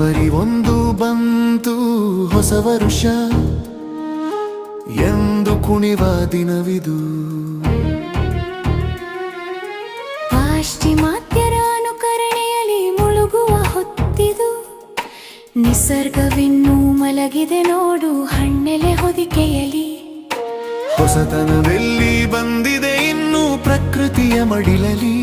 ಜನವರಿ ಒಂದು ಬಂತು ಹೊಸ ವರುಷ ಎಂದು ಕುಣಿವ ದಿನವಿದು. ಪಾಶ್ಚಿಮಾತ್ಯರ ಅನುಕರಣೆಯಲ್ಲಿ ಮುಳುಗುವ ಹೊತ್ತಿದು. ನಿಸರ್ಗವಿನ್ನೂ ಮಲಗಿದೆ ನೋಡು ಹಣ್ಣೆಲೆ ಹೊದಿಕೆಯಲಿ ಹೊಸತನದಲ್ಲಿ ಬಂದಿದೆ ಇನ್ನು ಪ್ರಕೃತಿಯ ಮಡಿಲಲಿ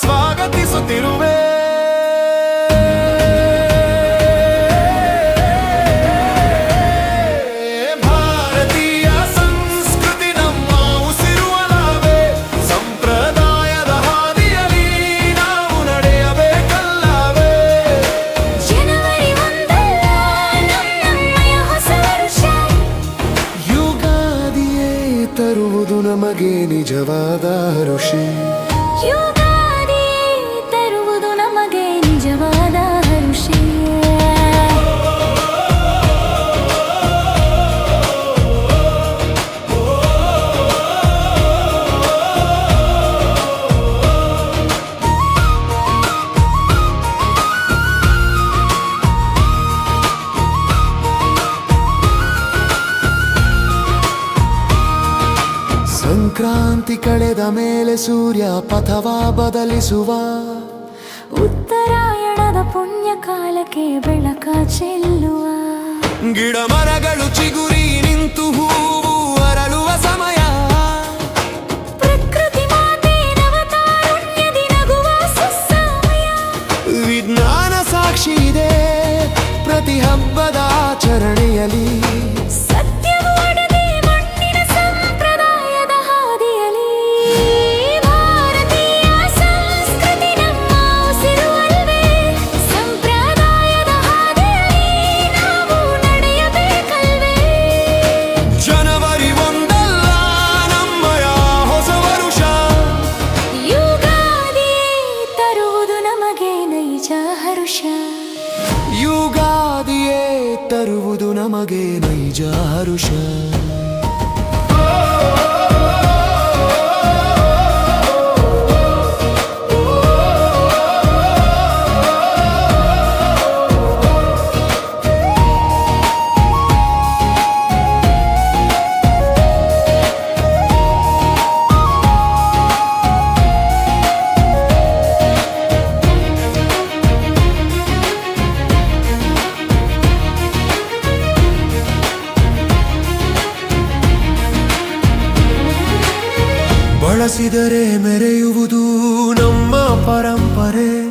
ಸ್ವಾಗತಿಸುತ್ತಿರುವೆ ಭಾರತೀಯ ಸಂಸ್ಕೃತಿ ನಮ್ಮ ಉಸಿರುವಲವೇ ಸಂಪ್ರದಾಯದ ಹಾದಿಯಲ್ಲಿ ನಾವು ನಡೆಯಬೇಕಲ್ಲವೇ ಜನವರಿ ಒಂದಲ್ಲ ನಮ್ಮಯ ಹೊಸ ವರುಷ. ಯುಗಾದಿಯೇ ತರುವುದು ನಮಗೆ ನಿಜವಾದ ಋಷಿ. ಸಂಕ್ರಾಂತಿ ಕಳೆದ ಮೇಲೆ ಸೂರ್ಯ ಪಥವ ಬದಲಿಸುವ. ಉತ್ತರಾಯಣದ ಪುಣ್ಯ ಕಾಲಕ್ಕೆ ಬೆಳಕ ಚೆಲ್ಲುವ. ಗಿಡ ಮರಗಳು ಚಿಗುರಿ ನಿಂತು ಹೂವು ಅರಳುವ ಸಮಯ. ಪ್ರಕೃತಿ ಮಾತೆ ನವತಾರುಣ್ಯದಿ ನಗುವ ಸುಸ್ಸಮಯ ವಿಜ್ಞಾನ ಸಾಕ್ಷಿ ಇದೆ ಪ್ರತಿ ಹಬ್ಬದ ಆಚರಣೆಯಲ್ಲಿ. ಹರುಷ ಯುಗಾದಿಯೇ ತರುವುದು ನಮಗೆ ನೈಜ ಹರುಷ. ಬಳಸಿದರೆ ಮೆರೆಯುವುದು ನಮ್ಮ ಪರಂಪರೆ.